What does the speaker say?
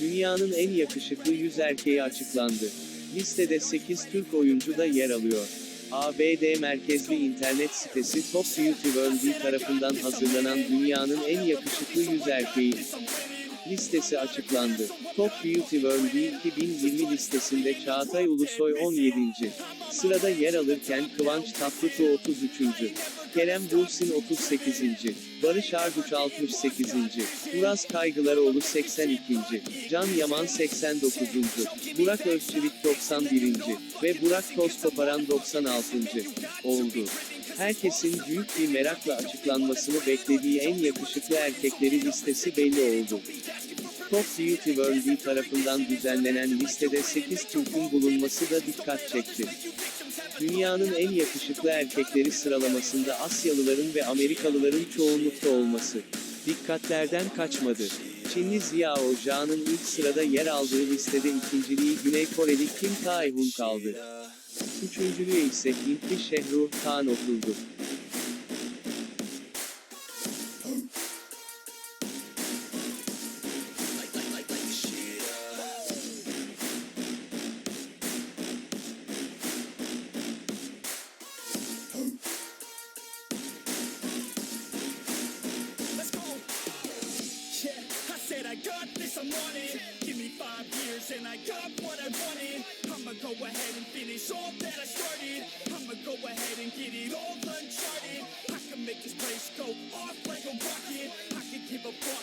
Dünyanın en yakışıklı 100 erkeği açıklandı. Listede 8 Türk oyuncu da yer alıyor. ABD merkezli internet sitesi Top World tarafından hazırlanan dünyanın en yakışıklı 100 erkeği listesi açıklandı. Top Beauty World 2020 listesinde Çağatay Ulusoy 17. sırada yer alırken Kıvanç Tatlıtuğ 33. Kerem Bürsin 38. Barış Arduç 68. Uras Kaygılaroğlu 82. Can Yaman 89. Burak Özçivit 91. ve Burak Tozkoparan 96. oldu. Herkesin büyük bir merakla açıklanmasını beklediği en yakışıklı erkekleri listesi belli oldu. Top Beauty World tarafından düzenlenen listede 8 Türk'ün bulunması da dikkat çekti. Dünyanın en yakışıklı erkekleri sıralamasında Asyalıların ve Amerikalıların çoğunlukta olması dikkatlerden kaçmadı. Çinli Ziao Zha'nın ilk sırada yer aldığı listede ikinciliği Güney Koreli Kim Tae-hun kaldı. Üçüncülüğe ise Hintli Şehru Khan oturdu. I'm. Give me five years and I got what I wanted. I'ma go ahead and finish all that I started. I'ma go ahead and get it all uncharted. I can make this place go off like a rocket. I can give a fuck